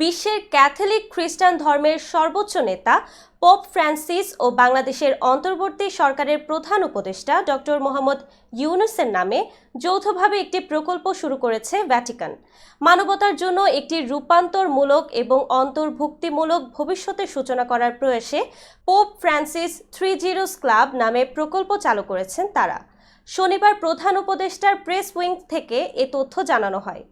বিশ্বের ক্যাথলিক খ্রিস্টান ধর্মের সর্বোচ্চ নেতা পোপ ফ্রান্সিস ও বাংলাদেশের অন্তর্বর্তী সরকারের প্রধান উপদেষ্টা ডক্টর মোহাম্মদ ইউনুসের নামে যৌথভাবে একটি প্রকল্প শুরু করেছে ভ্যাটিকান। মানবতার জন্য একটি রূপান্তরমূলক এবং অন্তর্ভুক্তিমূলক ভবিষ্যতের সূচনা করার প্রয়াসে pope Francis three zeros club নামে প্রকল্প চালু করেছেন তারা। শনিবার প্রধান উপদেষ্টার প্রেস উইং থেকে এ তথ্য জানানো হয়।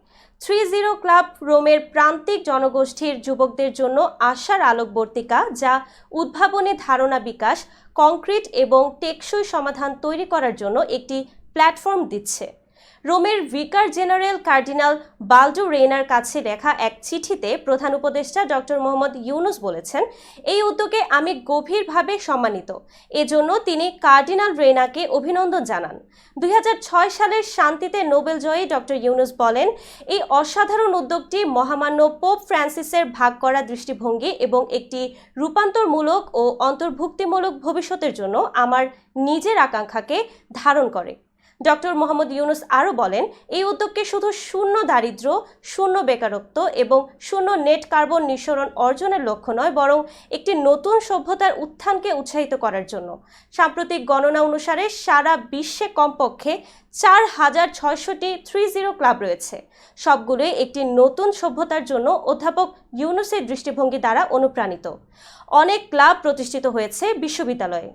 থ্রি জিরো ক্লাব রোমের প্রান্তিক জনগোষ্ঠীর যুবকদের জন্য আশার আলোকবর্তিকা যা উদ্ভাবনী ধারণা বিকাশ, কংক্রিট এবং টেকসই সমাধান তৈরি করার জন্য একটি প্ল্যাটফর্ম দিচ্ছে। রোমের vicar general cardinal Baldo Reina কাছে লেখা এক চিঠিতে প্রধান উপদেষ্টা ডক্টর মোহাম্মদ ইউনুস বলেছেন, এই উদ্যোগে আমি গভীরভাবে সম্মানিত। এজন্য তিনি কার্ডিনাল রেইনাকে অভিনন্দন জানান। দুই হাজার ছয় সালের শান্তিতে নোবেল জয়ী ডক্টর ইউনুস বলেন, এই অসাধারণ উদ্যোগটি মহামান্য পোপ ফ্রান্সিসের ভাগ করা দৃষ্টিভঙ্গি এবং একটি রূপান্তরমূলক ও অন্তর্ভুক্তিমূলক ভবিষ্যতের জন্য আমার নিজের আকাঙ্ক্ষাকে ধারণ করে। ডক্টর মোহাম্মদ ইউনুস আরও বলেন, এই উদ্যোগকে শুধু শূন্য দারিদ্র্য, শূন্য বেকারত্ব এবং শূন্য নেট কার্বন নিঃসরণ অর্জনের লক্ষ্য নয়, বরং একটি নতুন সভ্যতার উত্থানকে উৎসাহিত করার জন্য। সাম্প্রতিক গণনা অনুসারে সারা বিশ্বে কমপক্ষে চার হাজার ছয়শটি থ্রি জিরো ক্লাব রয়েছে। সবগুলোই একটি নতুন সভ্যতার জন্য অধ্যাপক ইউনুসের দৃষ্টিভঙ্গি দ্বারা অনুপ্রাণিত। অনেক ক্লাব প্রতিষ্ঠিত হয়েছে বিশ্ববিদ্যালয়ে।